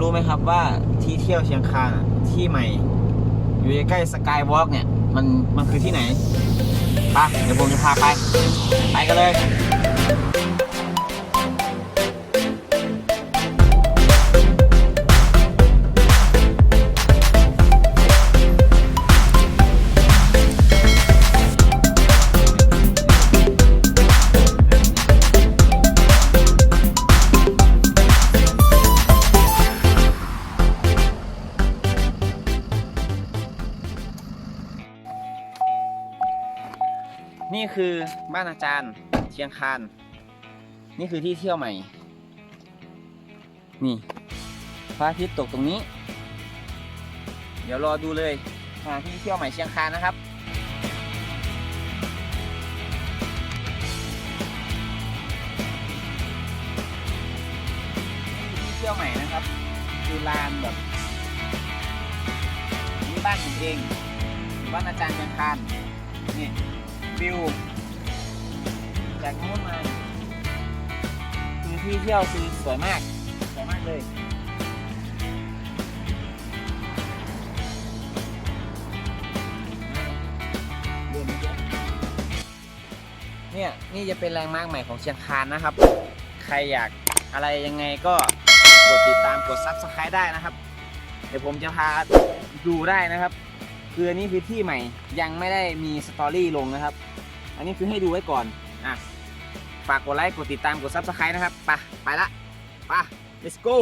รู้ไหมครับว่าที่เที่ยวเชียงคานที่ใหม่ อยู่ใกล้สกายวอล์กเนี่ย มันมันคือที่ไหนไปะเดี๋ยวผมจะพาไป ไปกันเลย นี่คือบ้านอาจารย์เชียงคาน นี่คือที่เที่ยวใหม่ นี่พระอาทิตย์ตกตรงนี้ เดี๋ยวรอดูเลยสถานที่เที่ยวใหม่เชียงคานนะครับที่เที่ยวใหม่นะครับคือลานแบบนี่บ้านผมเองบ้านอาจารย์เชียงคานนี่ วิวจากนู้นมาคือที่เที่ยวคือสวยมาก สวยมากเลยเดินมาเยอะเนี่ยนี่จะเป็นแรงมากใหม่ของเชียงคานนะครับ ใครอยากอะไรยังไงก็กดติดตามกด Subscribe ได้นะครับ เดี๋ยวผมจะพาดูได้นะครับ คืออันนี้คือที่ใหม่ยังไม่ได้มีสตอรี่ลงนะครับ อันนี้คือให้ดูไว้ก่อนอะฝากกดไลค์กดติดตามกดซับสไครต์นะครับไปไปละไป let's go